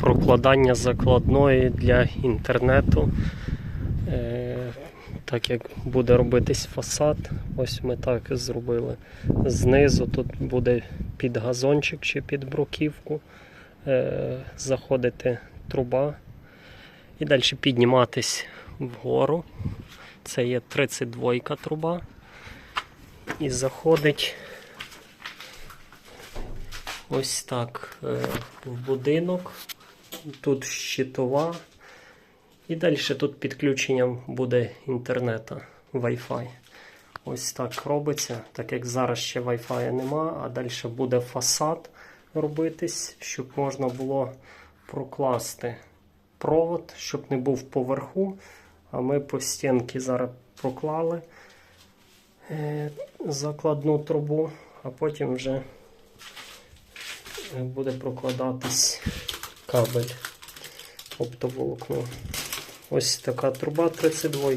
прокладання закладної для інтернету. Е, Так як буде робитись фасад, ось ми так і зробили. Знизу тут буде під газончик чи під бруківку е, заходити труба і далі підніматись вгору. Це є 32 труба. І заходить ось так е, в будинок. Тут щитова. І далі тут підключенням буде інтернету Wi-Fi. Ось так робиться, так як зараз ще Wi-Fi нема, а далі буде фасад робитись, щоб можна було прокласти провод, щоб не був поверху. А ми по стінки зараз проклали е, закладну трубу, а потім вже е, буде прокладатись кабель оптоволокно. Ось така труба 32.